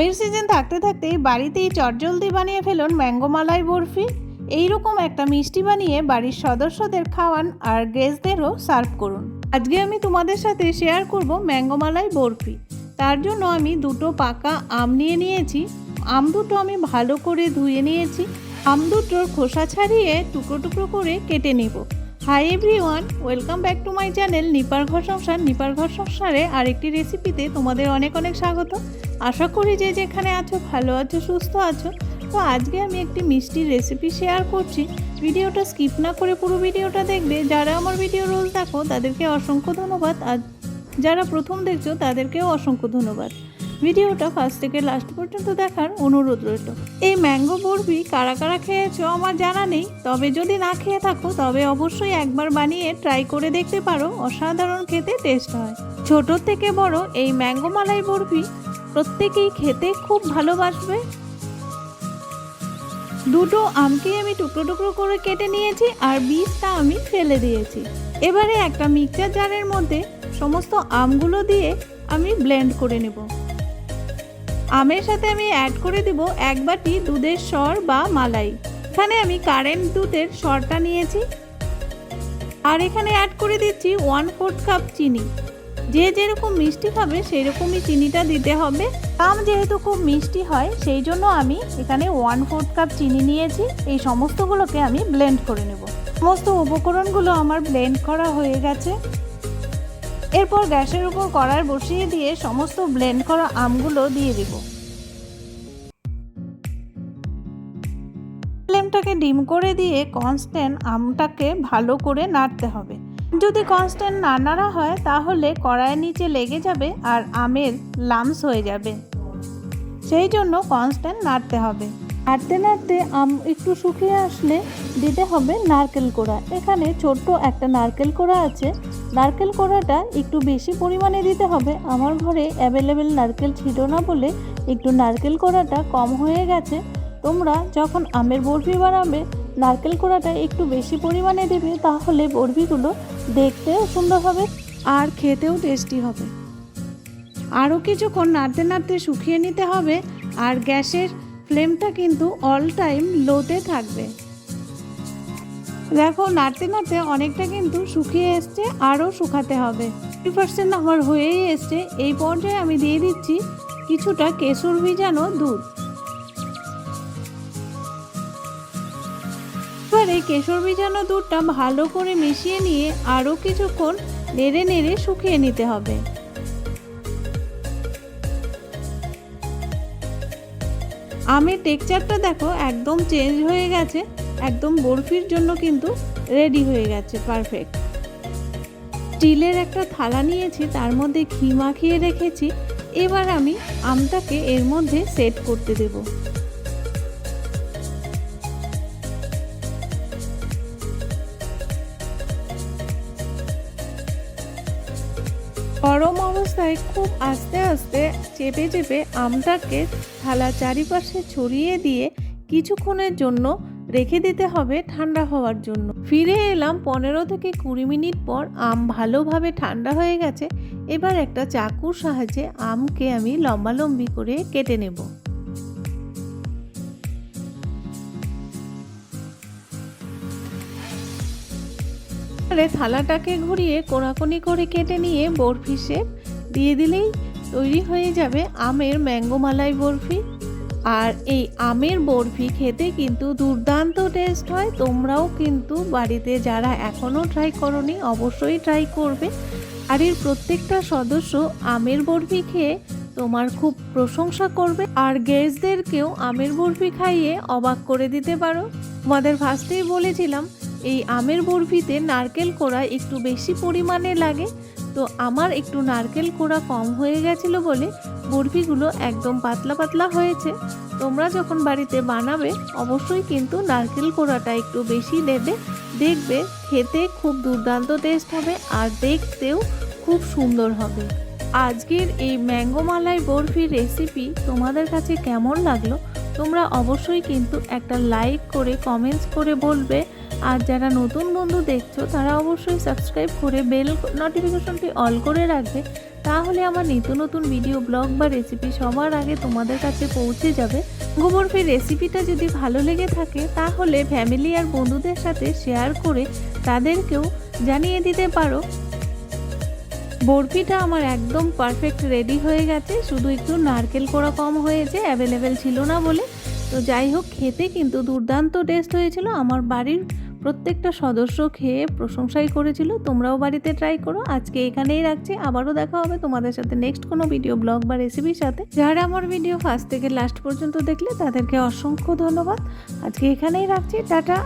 আমের সিজন থাকতে থাকতেই বাড়িতেই চটজলদি বানিয়ে ফেলুন ম্যাঙ্গো মালাই বরফি। এইরকম একটা মিষ্টি বানিয়ে বাড়ির সদস্যদের খাওয়ান আর গেস্টদেরও সার্ভ করুন। আজকে আমি তোমাদের সাথে শেয়ার করব ম্যাঙ্গো মালাই বরফি। তার জন্য আমি দুটো পাকা আম নিয়ে নিয়েছি। আম দুটো আমি ভালো করে ধুয়ে নিয়েছি। আম দুটোর খোসা ছাড়িয়ে টুকরো টুকরো করে কেটে নেব। Hi everyone welcome back to my channel নিপার ঘর সংসার নিপার ঘর সংসারে আরেকটি রেসিপিতে তোমাদের অনেক অনেক স্বাগত। আশা করি যে যেখানে আছো, ভালো আছো, সুস্থ আছো। তো আজকে আমি একটি মিষ্টির রেসিপি শেয়ার করছি। ভিডিওটা স্কিপ না করে পুরো ভিডিওটা দেখবে। যারা আমার ভিডিও রোজ দেখো, তাদেরকে অসংখ্য ধন্যবাদ। আর যারা প্রথম দেখছ, তাদেরকেও অসংখ্য ধন্যবাদ। ভিডিওটা ফার্স্ট থেকে লাস্ট পর্যন্ত দেখার অনুরোধ রইল। এই ম্যাঙ্গো বরফি কারা কারা খেয়েছো আমার জানা নেই, তবে যদি না খেয়ে থাকো, তবে অবশ্যই একবার বানিয়ে ট্রাই করে দেখতে পারো, অসাধারণ খেতে টেস্ট হয়। ছোট থেকে বড় এই ম্যাঙ্গো মালাই বরফি প্রত্যেকেই খেতে খুব ভালোবাসবে। দুটো আমকে আমি টুকরো টুকরো করে কেটে নিয়েছি আর বীজটা আমি ফেলে দিয়েছি। এবারে একটা মিক্সচার জারের মধ্যে সমস্ত আমগুলো দিয়ে আমি ব্লেন্ড করে নেব। আমের সাথে আমি অ্যাড করে দেব এক বাটি দুধের সর বা মালাই। এখানে আমি কারেন্ট দুধের সরটা নিয়েছি। আর এখানে অ্যাড করে দিচ্ছি ওয়ান ফোর্থ কাপ চিনি। যে যেরকম মিষ্টি খাবে সেই রকমই চিনিটা দিতে হবে। আম যেহেতু খুব মিষ্টি হয়, সেই জন্য আমি এখানে ওয়ান ফোর্থ কাপ চিনি নিয়েছি। এই সমস্তগুলোকে আমি ব্লেন্ড করে নেব। সমস্ত উপকরণগুলো আমার ব্লেন্ড করা হয়ে গেছে। এরপর গ্যাসের উপর কড়াই বসিয়ে দিয়ে সমস্ত ব্লেন্ড করা আমগুলো দিয়ে দেব। ফ্লেমটাকে ডিম করে দিয়ে কনস্ট্যান্ট আমটাকে ভালো করে নাড়তে হবে। যদি কনস্ট্যান্ট না নাড়া হয়, তাহলে কড়াইয়ের নিচে লেগে যাবে আর আমের লামস হয়ে যাবে। সেই জন্য কনস্ট্যান্ট নাড়তে হবে। নাড়তে নাড়তে আম একটু শুকিয়ে আসলে দিতে হবে নারকেল কোড়া। এখানে ছোট্ট একটা নারকেল কোড়া আছে। নারকেল কোড়াটা একটু বেশি পরিমাণে দিতে হবে। আমার ঘরে অ্যাভেলেবেল নারকেল ছিল না বলে একটু নারকেল কোড়াটা কম হয়ে গেছে। তোমরা যখন আমের বরফি বানাবে, নারকেল কোড়াটা একটু বেশি পরিমাণে দেবে, তাহলে বরফিগুলো দেখতেও সুন্দর হবে আর খেতেও টেস্টি হবে। আরও কিছুক্ষণ নাড়তে নাড়তে শুকিয়ে নিতে হবে আর গ্যাসের ফ্লেমটা কিন্তু অল টাইম লোতে থাকবে। দেখো, নাড়তে নাড়তে অনেকটা কিন্তু শুকিয়ে এসছে, আরও শুকাতে হবে। ফিফটি পার্সেন্ট আমার হয়েই এসছে। এই পর্যায়ে আমি দিয়ে দিচ্ছি কিছুটা কেশর ভিজানো দুধ। এবার এই কেশর ভিজানো দুধটা ভালো করে মিশিয়ে নিয়ে আরও কিছুক্ষণ নেড়ে নেড়ে শুকিয়ে নিতে হবে। আমের টেক্সচারটা দেখো, একদম চেঞ্জ হয়ে গেছে, একদম বরফির জন্য কিন্তু রেডি হয়ে গেছে পারফেক্ট স্টিলের একটা থালা নিয়েছি, তার মধ্যে ঘি মাখিয়ে রেখেছি, এবার আমি আমটাকে এর মধ্যে সেট করতে দেবো। গরম অবস্থায় খুব আস্তে আস্তে চেপে চেপে আমটাকে থালা চারিপাশে ছড়িয়ে দিয়ে কিছুক্ষণের জন্য রেখে দিতে হবে ঠান্ডা হওয়ার জন্য। ফিরে এলাম পনেরো থেকে কুড়ি মিনিট পর আম ভালোভাবে ঠান্ডা হয়ে গেছে। এবার একটা চাকুর সাহায্যে আমকে আমি লম্বালম্বি করে কেটে নেব। এবারে থালাটাকে ঘুরিয়ে কোনাকুনি করে কেটে নিয়ে বরফি শেপ দিয়ে দিলেই তৈরি হয়ে যাবে আমের ম্যাঙ্গো মালাই বরফি। আর এই আমের বরফি খেতে কিন্তু দুর্দান্ত টেস্ট হয়, তোমরাও কিন্তু বাড়িতে যারা এখনও ট্রাই করনি অবশ্যই ট্রাই করবে। আর এর প্রত্যেকটা সদস্য আমের বরফি খেয়ে তোমার খুব প্রশংসা করবে। আর গেস্টদেরকেও আমের বরফি খাইয়ে অবাক করে দিতে পারো। তোমাদের ফার্স্টেই বলেছিলাম এই আমের বরফিতে নারকেল কোড়া একটু বেশি পরিমাণে লাগে। তো আমার একটু নারকেল কোড়া কম হয়ে গেছিল বলে বরফিগুলো একদম পাতলা পাতলা হয়েছে। তোমরা যখন বাড়িতে বানাবে, অবশ্যই কিন্তু নারকেল কোড়াটা একটু বেশি দেবে দেখবে খেতে খুব দুর্দান্ত টেস্ট হবে আর দেখতেও খুব সুন্দর হবে। আজকের এই ম্যাঙ্গো মালাই বরফির রেসিপি তোমাদের কাছে কেমন লাগল? তোমরা অবশ্যই কিন্তু একটা লাইক করে কমেন্টস করে বলবে। আর যারা নতুন বন্ধু দেখছ, তারা অবশ্যই সাবস্ক্রাইব করে বেল নোটিফিকেশনটি অল করে রাখবে। তাহলে আমার নিত্য নতুন ভিডিও ব্লগ বা রেসিপি সবার আগে তোমাদের কাছে পৌঁছে যাবে। গোবর গোবরফির রেসিপিটা যদি ভালো লেগে থাকে, তাহলে ফ্যামিলি আর বন্ধুদের সাথে শেয়ার করে তাদেরকেও জানিয়ে দিতে পারো। বরফিটা আমার একদম পারফেক্ট রেডি হয়ে গেছে। শুধু একটু নারকেল কোড়া কম হয়েছে অ্যাভেলেবেল ছিল না বলে। তো যাই হোক, খেতে কিন্তু দুর্দান্ত টেস্ট হয়েছিল। আমার বাড়ির প্রত্যেকটা সদস্য খেয়ে প্রশংসাই করেছিল। তোমরাও বাড়িতে ট্রাই করো। আজকে এখানেই রাখছি। আবারও দেখা হবে তোমাদের সাথে নেক্সট কোনো ভিডিও ব্লগ বা রেসিপির সাথে। যারা আমার ভিডিও ফার্স্ট থেকে লাস্ট পর্যন্ত দেখলে, তাদেরকে অসংখ্য ধন্যবাদ। আজকে এখানেই রাখছি। টাটা!